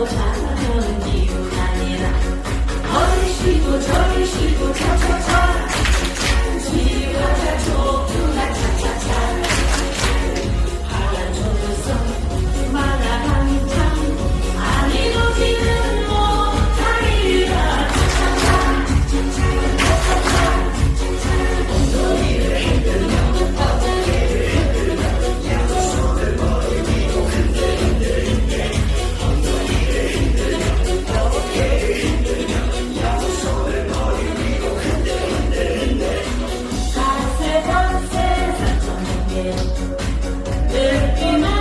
Bible time. Tepkime